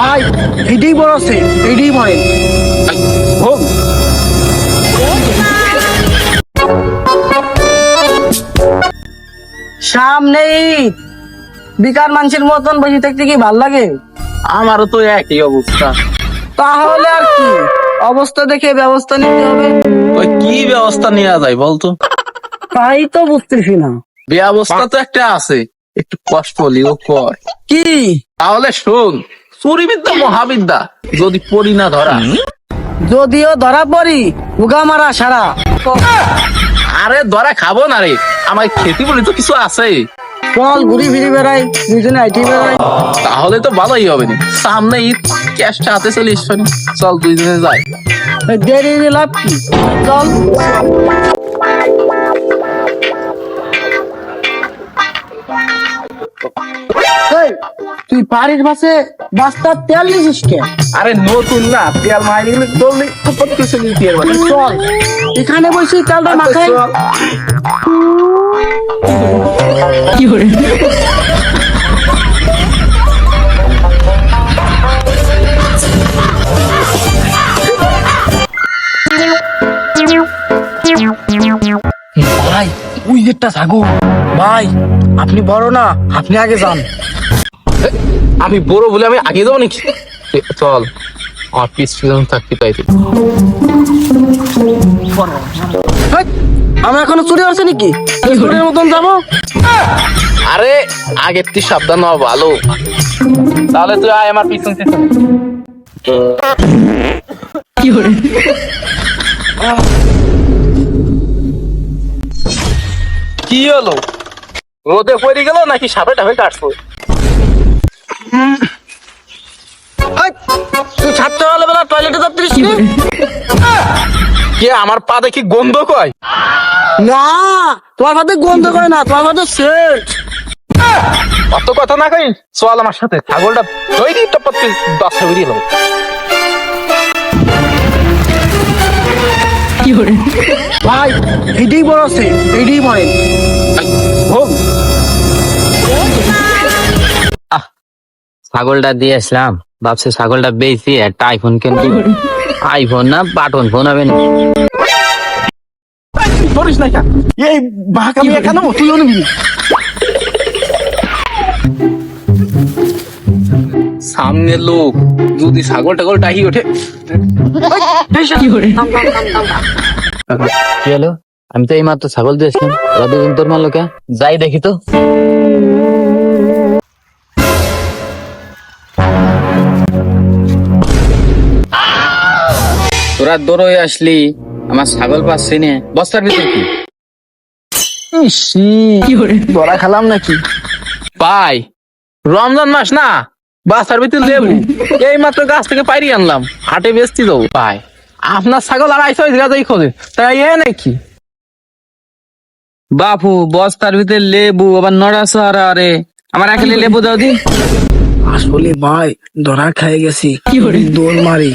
ভাই এটাই বড় আছে এটাই হোক সামনে বিকার মানুষের মতন বসে থাকতে কি ভালো লাগে? আমারও তো একই অবস্থা। তাহলে আর কি অবস্থা দেখে ব্যবস্থা নিতে হবে। কি ব্যবস্থা নেওয়া যায় বলতো? তাই তো বুঝতেছি না। ব্যবস্থা তো একটা আছে একটু কষ্ট হলেও কর। কি? তাহলে শোন চুরিবিদ্যা মহাবিদ্যা। যদি পড়ি না ধরা। যদিও ধরা পড়ি উগা মারা সারা। আরে ধরা খাব না রে। আমার খেতে বলি তো কিছু আছে। চল ঘুরি ফিরি বেড়াই দুজনে আইটি বেড়াই। তাহলে তো ভালোই হবে না। সামনে ঈদ ক্যাশটা হাতে চলে এসছো চল দুইজনে যাই। দেরি লাভ কি? চল। তুই বাড়ির পাশে বাস্তার তেল নিছিস কে? আরে নতুন না তেল মাইনি গেলে দৌড়লে উপর কিছু নিতে পারবে না। চল এখানে বসে তেলটা মাখাই। চল। ভাই ওই যেটা ছাগল। ভাই আপনি বড় না আপনি আগে যান। আমি বড় বলে আমি আগে যাব নাকি? চল। আমার পিস পিছন থাকতে হেই, আমরা এখনও চুরি হচ্ছে নাকি? চুরির মতন যাব? আরে আগের তুই সাবধান হওয়া ভালো। তাহলে তুই আয় আমার পিছন পিছন কি হলো? রোদে পড়ে গেল নাকি সাপে টাপে কাটছো? তুই ছাড়তে হলে বেলা টয়লেটে যাচ্ছিস কে আমার পা দেখি গন্ধ কয়? না তোমার সাথে গন্ধ করে না তোমার সাথে সেট অত কথা না কই চল আমার সাথে ছাগলটা তৈরি টপকে বাসা বেরিয়ে এলো ভাই এটাই বড় আছে এটাই ভরেন হোক ছাগলটা দিয়ে আসলাম। ভাবছি ছাগলটা বেশি একটা আইফোন কিনবো। আইফোন না বাটন ফোন হবে না এই নিবি? সামনে লোক যদি ছাগল টাগল টাহি ওঠে। কি হলো? আমি তো এই মাত্র ছাগল দিয়েছিলাম। ওরা দুজন তোর মারলো কে যাই দেখি তো। তোরা দৌড় হয়ে আসলি আমার ছাগল পাচ্ছি নে। বস্তার ভিতর কি? ধরা খেলাম নাকি? ভাই রমজান মাস না বাসার ভিতরে লেবু এই মাত্র গাছ থেকে পাইরি আনলাম হাটে বেচতি যাব। ভাই আপনার ছাগল আর আইসা গাছাই খোঁজে তাই এ নাকি? বাপু বস্তার ভিতরে লেবু আবার নড়াচড়া আরে আমার একেলে লেবু দাও দি। আসলে ভাই ধরা খেয়ে গেছি। দৌড় মারি।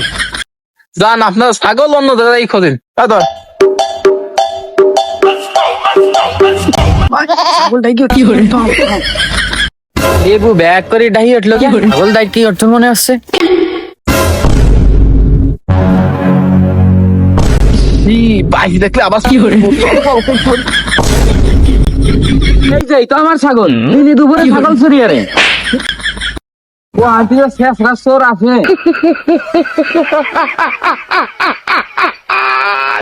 যান আপনার ছাগল অন্য জায়গায় খোঁজেন ধর। ব্যাগ করে ডাহি উঠল কে? ছাগল কি অর্থ মনে আসছে ই, বাইরে দেখলে আবার কি করে এই যে তো আমার ছাগল। দিনে দুপুরে ছাগল চুরি আরে ও আদিও শেষ রাস্তার আছে